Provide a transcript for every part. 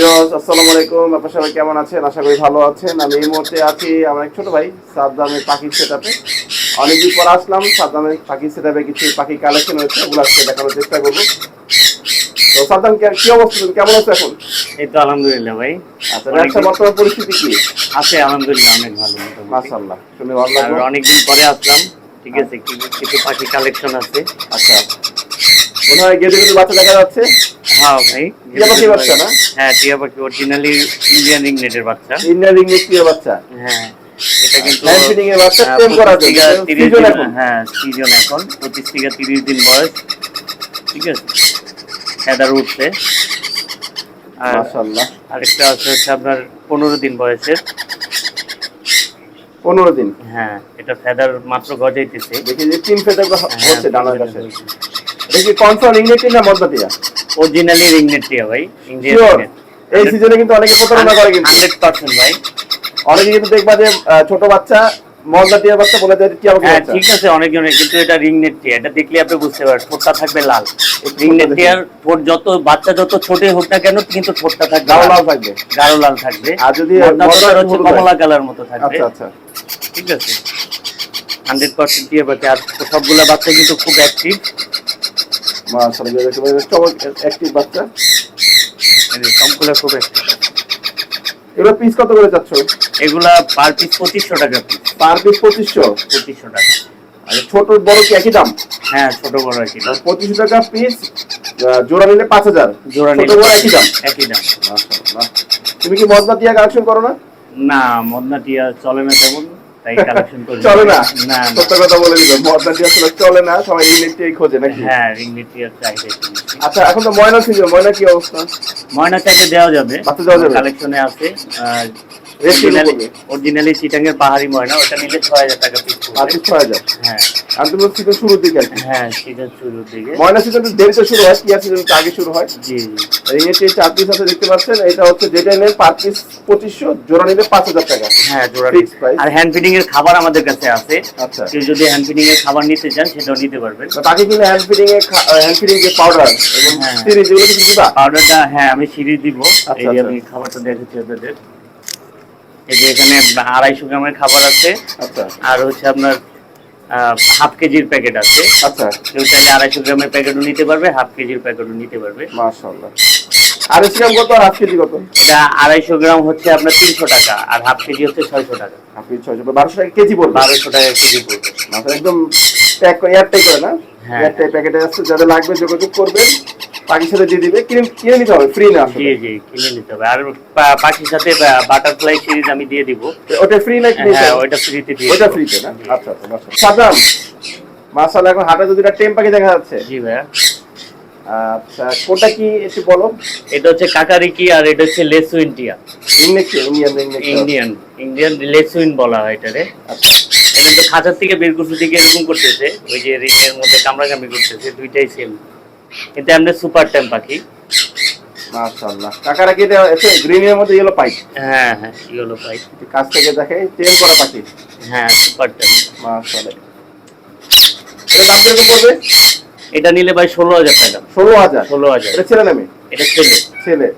আসসালামু আলাইকুম। আপনার সবাই কেমন আছেন? আশা করি ভালো আছেন। আমি এই মুহূর্তে আছি আমার এক ছোট ভাই সাদ্দামের পাখির সেটাপে অনেকদিন পর আসলাম সাদ্দামের পাখির সেটাপে কিছু পাখি কালেকশন হয়েছে ওগুলো আজকে দেখানোর চেষ্টা করব। তো সাদ্দাম কি অবস্থা? কেমন আছো এখন? এই তো আলহামদুলিল্লাহ ভাই। আচ্ছা ব্যবসা বর্তমান পরিস্থিতি কি? আছে আলহামদুলিল্লাহ অনেক ভালো। মাশাআল্লাহ শুনে ভালো লাগল। অনেকদিন পরে আসলাম ঠিক আছে কিছু পাখি কালেকশন আছে। আচ্ছা। হয় গেদে গেদে বাচ্চা দেখা যাচ্ছে। হ্যাঁ ভাই টিয়া পাখি বাচ্চা না? হ্যাঁ টিয়া পাখি অরিজিনালি ইন্ডিয়ান রিংনেটের বাচ্চা। ইন্ডিয়ান ইংলিশ দিয়ে বাচ্চা। হ্যাঁ এটা কিন্তু হ্যান্ড এর বাচ্চা টেম করা যায়। সিজন এখন। হ্যাঁ সিজন এখন। পঁচিশ থেকে তিরিশ দিন বয়স। ঠিক আছে? ফেদার উঠছে। আর মাশাআল্লাহ। আরেকটা আছে হচ্ছে আপনার পনেরো দিন বয়সের। পনেরো দিন। হ্যাঁ এটা ফেদার মাত্র গজাইতেছে। দেখি যে তিন ফেদার হ্যাঁ, হচ্ছে ডানার কাছে। দেখি কনফার্ম ইংলিশ না মদ্দাতিয়া অরিজিনালি রিংনেট টিয়া ভাই এই সিজনে কিন্তু অনেকে প্রতারণা করে কিন্তু। হান্ড্রেড পার্সেন্ট ভাই। অনেকে কিন্তু দেখবা যে ছোট বাচ্চা মজা দিয়ে বাচ্চা বলে দেয় কি আমাকে হ্যাঁ ঠিক আছে অনেকজনের কিন্তু এটা রিংনেট টিয়া এটা দেখলে আপনি বুঝতে পারবেন ঠোঁটটা থাকবে লাল। রিংনেট দেখি। টিয়ার ঠোঁট যত বাচ্চা যত ছোট হোক না কেন কিন্তু ঠোঁটটা থাকবে গাঢ় লাল। থাকবে। গাঢ় লাল থাকবে। আর যদি মদ্দা মদ্দা হচ্ছে কমলা কালার মতো থাকবে। আচ্ছা আচ্ছা। ঠিক আছে। হান্ড্রেড পার্সেন্ট টিয়া পাচ্ছে আর সবগুলা বাচ্চা কিন্তু খুব অ্যাক্টিভ মাশাআল্লাহ অ্যাক্টিভ বাচ্চা। সবগুলা খুব অ্যাক্টিভ এগুলো পিস কত করে যাচ্ছ এগুলা পার পিস পঁচিশশো টাকা পিস পার পিস পঁচিশশো? পঁচিশশো টাকা। ছোট বড় কি একই দাম? হ্যাঁ ছোট বড় আর কি পঁচিশশো টাকা পিস জোড়া নিলে পাঁচ হাজার। জোড়া নিলে বড় একই দাম? একই দাম। তুমি কি মজা টিয়া কালেকশন করো না? না মদনা টিয়া চলে না তেমন। তাই কালেকশন করি চলে না। না। সত্য কথা বলে দিল দিয়ে আসলে চলে না সবাই ইংলিশ দিয়ে খোঁজে নাকি? হ্যাঁ টিয়ার চাহিদা আচ্ছা এখন তো ময়না সিজন ময়না কি অবস্থা? ময়না চাইতে দেওয়া যাবে। বাচ্চা দেওয়া যাবে? কালেকশনে আছে। অরিজিনালি চিটাঙ্গের পাহাড়ি ময়না ওটা নিলে ছয় হাজার টাকা পিস আর ছয় হাজার। হ্যাঁ। আর তুমি সিজন শুরুর দিকে হ্যাঁ সিজন শুরুর দিকে। ময়না সিজন দেরিতে শুরু হয় কি সিজন আগে শুরু হয়। জি জি। রিংয়ের চার পিস আছে দেখতে পাচ্ছেন এটা হচ্ছে যেটা নেন পার পিস পঁচিশশো জোড়া নিলে পাঁচ হাজার টাকা। হ্যাঁ জোড়া আর হ্যান্ড ফিডিং এর খাবার আমাদের কাছে আছে। আচ্ছা। কেউ যদি হ্যান্ড ফিডিং এর খাবার নিতে চান সেটাও নিতে পারবেন। তাকে কিন্তু হ্যান্ড ফিডিং এ হ্যান্ড ফিডিং যে পাউডার এবং হ্যাঁ। সিরিজ এগুলো কিছু দিবা? পাউডারটা হ্যাঁ আমি সিরিজ দিব। এই আচ্ছা। আমি খাবারটা আপনাদের। এই যে এখানে আড়াইশো গ্রামের খাবার আছে। আচ্ছা। আর হচ্ছে আপনার হাফ কেজির প্যাকেট আছে। আচ্ছা। কেউ চাইলে আড়াইশো গ্রামের প্যাকেটও নিতে পারবে হাফ কেজির প্যাকেটও নিতে পারবে। মাশাআল্লাহ। গ্রাম কত? আর হাফ কেজি কত? এটা আড়াইশো গ্রাম হচ্ছে আপনার তিনশো টাকা আর হাফ কেজি হচ্ছে ছয়শো টাকা। হাফ কেজি ছয়শো বারোশো টাকা কেজি পড়বে। বারোশো টাকা কেজি পড়বে। একদম প্যাক করে এয়ারটাই করে না। এয়ারটাই প্যাকেটে যাদের লাগবে যোগাযোগ করবেন। পাখির সাথে দিয়ে দিবে কিনে কিনে নিতে হবে ফ্রি না জি জি কিনে নিতে হবে। আর পাখির সাথে বাটারফ্লাই সিরিজ আমি দিয়ে দিব। ওটা ফ্রি না কিনে হ্যাঁ ফ্রিতে দিয়ে ওটা। ফ্রিতে না? আচ্ছা আচ্ছা সাদাম মাশাআল্লাহ এখন হাটে যদি টেম পাখি দেখা যাচ্ছে। জি ভাইয়া। আচ্ছা কোনটা কি একটু বলো? এটা হচ্ছে কাকারিকি আর এটা হচ্ছে লেসুইনটিয়া ইংলিশ ইন্ডিয়ান ইন্ডিয়ান ইন্ডিয়ান লেসুইন বলা হয় এটারে। আচ্ছা। খাঁচার থেকে বের করতে দিকে এরকম করতেছে। ওই যে রিং এর মধ্যে কামড়াকামি করতেছে দুইটাই সেম কিন্তু এমনি সুপার টাইম পাখি। মাশাআল্লাহ। কাকারা কি এটা এসে গ্রিনের মধ্যে ইয়েলো পাইপ হ্যাঁ হ্যাঁ ইয়েলো পাই কাছ থেকে দেখে টেম করা পাখি। হ্যাঁ সুপার টাইম মাশাআল্লাহ। এটা দাম কীরকম পড়বে? এটা নিলে ভাই ষোলো হাজার টাকা। ষোলো হাজার? ষোলো হাজার। এটা ছেলে নামে এটা ছেলে। ছেলে।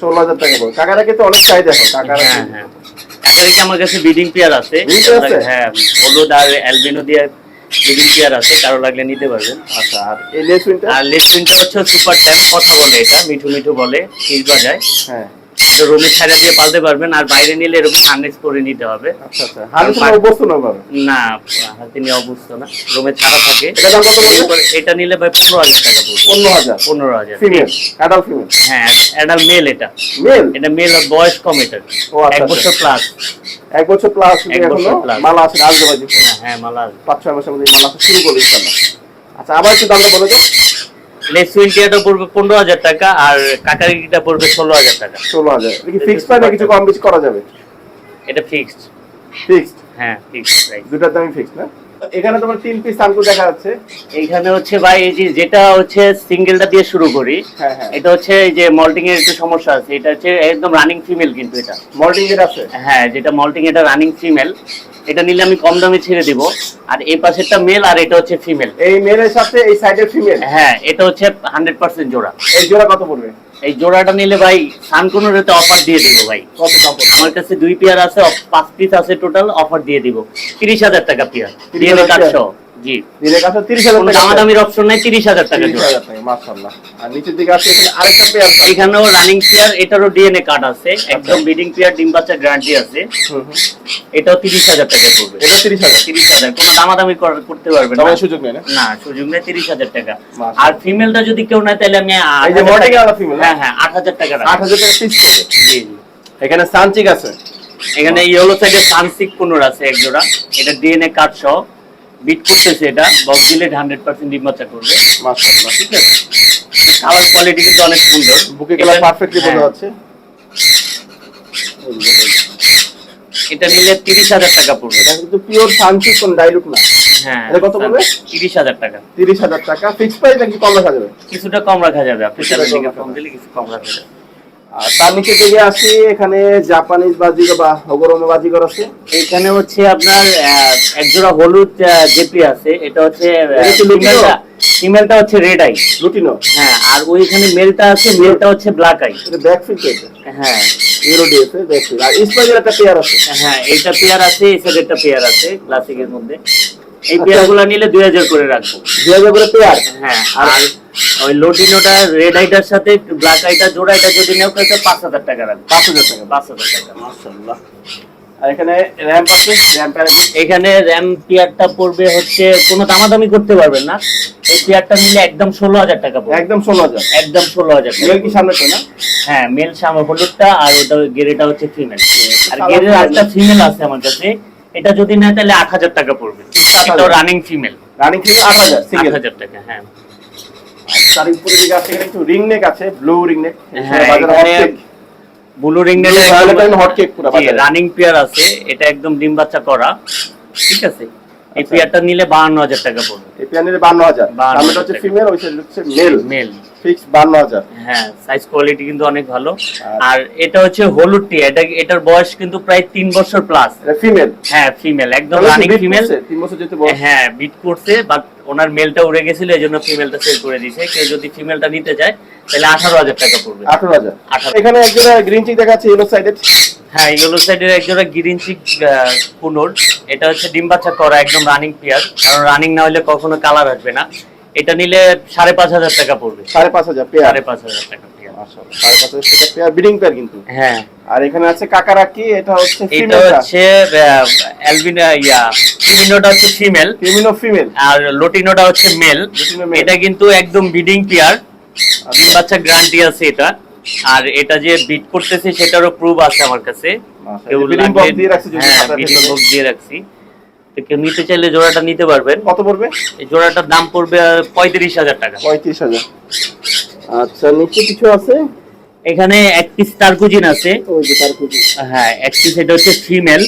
ষোলো হাজার টাকা পড়বে। কাকারা কিন্তু অনেক চাহিদা এখন কাকারা হ্যাঁ হ্যাঁ। আমার কাছে বিডিং পেয়ার আছে? হ্যাঁ হলুদ আর অ্যালবিনো দিয়ে বিডিং চেয়ার আছে কারও লাগলে নিতে পারবেন। আচ্ছা আর এই লেসুইনটা আর লেসুইনটা হচ্ছে সুপার টাইম কথা বলে এটা মিঠু মিঠু বলে শীষ বাজায় হ্যাঁ। রুমে ছাড়া দিয়ে পালতে পারবেন আর বাইরে নিলে এরকম হার্নেস করে নিতে হবে। আচ্ছা আচ্ছা। সময় না পাবে না হাতে নিয়ে অবস্থ না। রুমে ছাড়া থাকে। এটা কত পড়বে এটা নিলে ভাই পনেরো হাজার টাকা পড়বে। পনেরো হাজার? পনেরো হাজার। ফিমেল অ্যাডাল্ট ফিমেল হ্যাঁ এটা মেল এটা। মেল এটা মেল বয়স কম এটা। ও, আচ্ছা, এক আচ্ছা। বছর প্লাস এক বছর প্লাস এখনও মালা আছে আসবে হ্যাঁ মালা পাঁচ ছয় মাসের মধ্যে মালা শুরু করবে ইনশাল্লাহ আচ্ছা আবার একটু দামটা বলে দাও লেসুইনটিয়াটা পড়বে পনেরো হাজার টাকা আর কাকারিকিটা পড়বে ষোলো হাজার টাকা। ষোলো হাজার। ফিক্সড প্রাইস কিছু কম বেশি করা যাবে? এটা ফিক্সড ফিক্সড হ্যাঁ ফিক্সড প্রাইস দুটার দামই ফিক্সড না? এখানে তোমার তিন পিস সানকু দেখা যাচ্ছে। এইখানে হচ্ছে ভাই এই যে যেটা হচ্ছে সিঙ্গেলটা দিয়ে শুরু করি হ্যাঁ হ্যাঁ। এটা হচ্ছে এই যে মল্টিং এর একটু সমস্যা আছে এটা হচ্ছে একদম রানিং ফিমেল কিন্তু এটা। মল্টিং এর আছে? হ্যাঁ যেটা মল্টিং এটা রানিং ফিমেল এটা নিলে আমি কম দামে ছেড়ে দিব। আর এই পাশেরটা মেল আর এটা হচ্ছে ফিমেল এই মেলের সাথে এই সাইডের ফিমেল হ্যাঁ এটা হচ্ছে হান্ড্রেড পার্সেন্ট জোড়া। এই জোড়া কত পড়বে? এই জোড়াটা নিলে ভাই সানকুনোরেতে অফার দিয়ে দিব ভাই। কত আমার কাছে দুই পেয়ার আছে পাঁচ পিস আছে টোটাল অফার দিয়ে দিব। তিরিশ হাজার টাকা পেয়ার 30,000 ডিএনএ কার্ডসহ জি। কাছে টাকা দামাদামির অপশন নাই টাকা টাকা মাশাআল্লাহ। আর নিচের দিকে আছে এখানে আরেকটা পেয়ার এখানেও রানিং পেয়ার এটারও ডিএনএ কার্ড আছে। একদম বিডিং পেয়ার ডিম বাচ্চা গ্যারান্টি আছে। এটাও তিরিশ হাজার টাকা পড়বে। এটা তিরিশ হাজার? তিরিশ হাজার। কোনো দামাদামি করতে পারবেন না। সুযোগ নেই না? না সুযোগ নেই তিরিশ হাজার টাকা। আর ফিমেলটা যদি কেউ না তাহলে আমি এই যে হাজার আলা ফিমেল হ্যাঁ হ্যাঁ আট হাজার টাকা আট রাখব। হাজার টাকা পিস জি জি। এখানে সানচিক আছে। এখানে ইয়েলো সাইডে সানসিক পনেরো আছে এক জোড়া। এটা ডিএনএ কার্ড সহ। বিট করতেছে এটা বক্স দিলে হান্ড্রেড পার্সেন্ট করবে। মাশাআল্লাহ। ঠিক আছে? কালার কোয়ালিটি কিন্তু অনেক সুন্দর। বুকে কালার পারফেক্টলি বোঝা হ্যাঁ, যাচ্ছে। এটা নিলে তিরিশ হাজার টাকা পড়বে। এটা কিন্তু পিওর সানচিক কোন ডাইলুক না। হ্যাঁ এটা কত পড়বে? তিরিশ হাজার টাকা। তিরিশ হাজার টাকা। ফিক্স প্রাইস নাকি কম রাখা যাবে? কিছুটা রাখা যাবে। আপনি। দিলে কিছু কম রাখা যাবে। আর তার নিচে দিকে আসি এখানে জাপানিজ বাজিগর বা হগরম বাজিগর আছে। এখানে হচ্ছে আপনার একজোড়া হলুদ জেপি আছে। এটা হচ্ছে ফিমেলটা হচ্ছে রেড আই। রুটিনো হ্যাঁ আর ওইখানে মেলটা আছে মেলটা হচ্ছে ব্ল্যাক আই। ব্যাক ফিট হ্যাঁ। ইউরো ডিএসে ব্যাক ফিট। আর স্পাইজের একটা পেয়ার আছে? হ্যাঁ এইটা পেয়ার আছে এই সাইড একটা পেয়ার আছে ক্লাসিকের মধ্যে। এই পেয়ারগুলো নিলে দুই হাজার করে রাখব। দুই হাজার করে পেয়ার? হ্যাঁ আর ওই লোটিনোটা রেড আইটার সাথে ব্ল্যাক আইটা জোড়া এটা যদি নেও তাহলে পাঁচ হাজার টাকা রাখব। পাঁচ হাজার টাকা পাঁচ হাজার টাকা। মাশাআল্লাহ। আর এখানে র্যাম্প আছে? র্যাম্প এখানে র্যাম পেয়ারটা পড়বে হচ্ছে কোনো দামাদামি করতে পারবেন না। এই পেয়ারটা নিলে একদম ষোলো হাজার টাকা পড়বে। একদম ষোলো হাজার। একদম ষোলো হাজার টাকা মেল কি সামনে তো না? হ্যাঁ মেল সামনে হলুদটা আর ওটা গেরেটা হচ্ছে ফিমেল আর গেরের তো একটা ফিমেল আছে আমার কাছে। এটা যদি নেয় তাহলে আট হাজার টাকা পড়বে। এটাও রানিং ফিমেল রানিং ফিমেল আট হাজার আট সিঙ্গেল হাজার টাকা হ্যাঁ। তার উপরে দিকে আছে একটু রিং নেক আছে ব্লু রিং নেক হ্যাঁ ব্লু রিং পুরো রানিং পেয়ার আছে এটা একদম ডিম বাচ্চা করা। ঠিক আছে? এই আচ্ছা। পেয়ারটা নিলে বাহান্ন হাজার টাকা পড়বে। এই বান্ন 52,000 সামনেটা হচ্ছে ফিমেল ওই হচ্ছে মেল মেল ফিক্স বান্ন হাজার। হ্যাঁ সাইজ কোয়ালিটি কিন্তু অনেক ভালো। আর- এটা হচ্ছে হলুদ টি এটা এটার বয়স কিন্তু প্রায় তিন বছর প্লাস এটা ফিমেল হ্যাঁ ফিমেল একদম রানিং ফিমেল তিন বছর যেতে বয়স। হ্যাঁ বিট করছে বাট ওনার মেলটা উড়ে গেছিল এই জন্য ফিমেলটা সেল করে দিয়েছে। কেউ যদি ফিমেলটা নিতে চায় তাহলে আঠারো হাজার টাকা পড়বে। আঠারো হাজার। 18,000 এখানে একজোড়া গ্রিন চিক দেখাচ্ছে ইয়েলো সাইডেড হ্যাঁ ইয়েলো সাইডের একজোড়া গ্রিন চিক কুনোর। এটা হচ্ছে ডিম বাচ্চা করা একদম রানিং পেয়ার কারণ রানিং না হলে কখনো কালার আসবে না। এটা নিলে সাড়ে পাঁচ হাজার টাকা পড়বে। সাড়ে পাঁচ হাজার পেয়ার সাড়ে পাঁচ হাজার টাকা পেয়ার পেয়ার কিন্তু। হ্যাঁ। আর এখানে আছে কাকারাকি এটা হচ্ছে এটা হচ্ছে অ্যালবিনা ইয়া ফিমিনোটা হচ্ছে ফিমেল ফিমেল ফিমেল আর লোটিনোটা হচ্ছে মেল এটা কিন্তু একদম বিডিং পেয়ার ডিম বাচ্চা গ্যারান্টি আছে এটা। আর এটা যে বিট করতেছে সেটারও প্রুফ আছে আমার কাছে। দিয়ে রাখছে হ্যাঁ কেউ নিতে চাইলে জোড়াটা নিতে পারবেন। কত পড়বে? এই জোড়াটার দাম পড়বে পঁয়ত্রিশ হাজার টাকা। পঁয়ত্রিশ হাজার। আচ্ছা নিচে কিছু আছে? এখানে এক পিস টার্কুজিন আছে। ওই যে তার হ্যাঁ এক পিস এটা হচ্ছে ফিমেল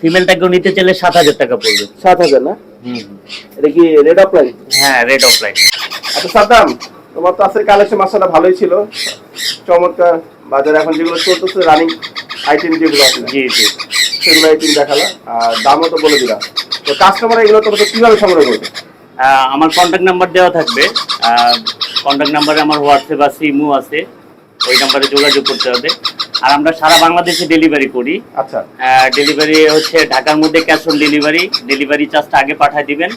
ফিমেলটাকেও নিতে চাইলে সাত হাজার টাকা পড়বে। সাত হাজার না? হুম। এটা কি রেড অফলাইন হ্যাঁ রেড অফ লাইন আচ্ছা সাদ্দাম তোমার তো আজকের কালেকশন মাসাটা ভালোই ছিল। চমৎকার বাজারে এখন যেগুলো চলতেছে রানিং আইটেম যেগুলো আছে। জি জি। সেগুলো আইটেম দেখালা আর দামও তো বলে দিলাম। তো কাস্টমার এগুলো তোমাকে কীভাবে সংগ্রহ করবে? আমার কন্ট্যাক্ট নাম্বার দেওয়া থাকবে। কন্ট্যাক্ট নাম্বারে আমার হোয়াটসঅ্যাপ আছে ইমো আছে। ওই নাম্বারে যোগাযোগ করতে হবে। আর আমরা সারা বাংলাদেশে ডেলিভারি করি। আচ্ছা। ডেলিভারি হচ্ছে ঢাকার মধ্যে ক্যাশ অন ডেলিভারি ডেলিভারি চার্জটা আগে পাঠিয়ে দিবেন।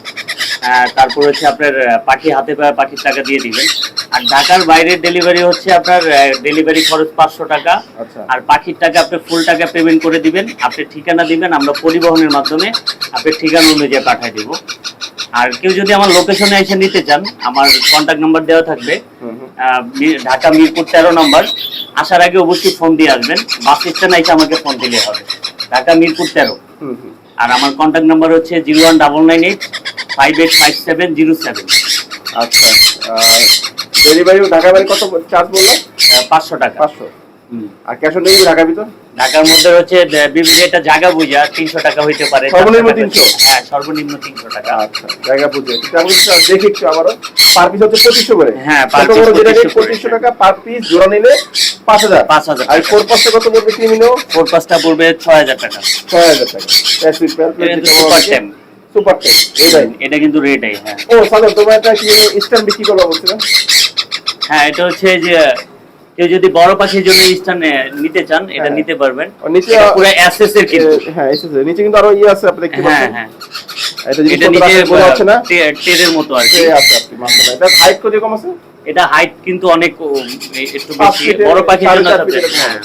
তারপর হচ্ছে আপনার পাখি হাতে পায়ে পাখির টাকা দিয়ে দিবেন। আর ঢাকার বাইরের ডেলিভারি হচ্ছে আপনার ডেলিভারি খরচ পাঁচশো টাকা। আচ্ছা। আর পাখির টাকা আপনি ফুল টাকা পেমেন্ট করে দিবেন। আপনি ঠিকানা দিবেন আমরা পরিবহনের মাধ্যমে আপনার ঠিকানা অনুযায়ী পাঠিয়ে দিব। আর কেউ যদি আমার লোকেশনে এসে নিতে চান আমার কন্ট্যাক্ট নাম্বার দেওয়া থাকবে। ঢাকা মিরপুর তেরো নম্বর। আসার আগে অবশ্যই ফোন দিয়ে আসবেন। বাস স্ট্যান্ড এসে আমাকে ফোন দিলে হবে। ঢাকা মিরপুর তেরো। আর আমার কন্ট্যাক্ট নাম্বার হচ্ছে zero one double nine eight five eight five seven zero seven. আচ্ছা ডেলিভারি ঢাকা বাড়ি কত চার্জ বলল? পাঁচশো টাকা। পাঁচশো। আর ক্যাশ অন ডেলিভারি ঢাকার ভিতর? ঢাকার মধ্যে হচ্ছে বিভিন্ন এটা জায়গা বুঝা তিনশো টাকা হইতে পারে। সর্বনিম্ন 400 টাকা। 300? হ্যাঁ সর্বনিম্ন তিনশো টাকা। আচ্ছা জায়গা বুঝে একটু আমি দেখি একটু আবারও। পার পিস হচ্ছে পঁচিশশো করে। হ্যাঁ, per ছোট বড় piece যেটা 2500 করে। পঁচিশশো টাকা পার পিস জোড়া নিলে পাঁচ হাজার। পাঁচ হাজার আর ফোর পাঁচটা কত পড়বে ক্রিমিনো ফোর পাঁচটা পড়বে ছয় হাজার টাকা। ছয় হাজার টাকা। ক্যাশ। সুপার টেন এটা কিন্তু রেটাই হ্যাঁ। ও তোমার একটা কি স্ট্যাম্প বিক্রি করব বলছিলাম? হ্যাঁ এটা হচ্ছে যে কেউ যদি বড় পাখির জন্য স্থান নিতে চান এটা হ্যাঁ। নিতে পারবেন। নিচে পুরো অ্যাসেস এর কিন্তু হ্যাঁ এসেছে নিচে কিন্তু আরও ইয়ে আছে আপনি দেখতে হ্যাঁ পাচ্ছেন। হ্যাঁ। এটা নিচে না। টেরের মতো আর কি। আছে আপনি মাশাআল্লাহ এটা হাইট কত কম আছে? এটা হাইট কিন্তু অনেক একটু বেশি। বড় পাখির জন্য হ্যাঁ।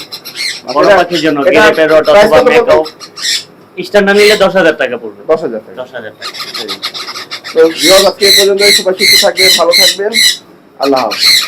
বড় পাখির জন্য গেরে প্যারট অথবা? মেকাও স্ট্যান্ডার্ড নিলে দশ হাজার টাকা পড়বে। দশ হাজার টাকা। দশ হাজার টাকা। তো ভিউয়ার্স আজকে পর্যন্ত সবাই সুস্থ থাকবেন ভালো থাকবেন। আল্লাহ হাফেজ।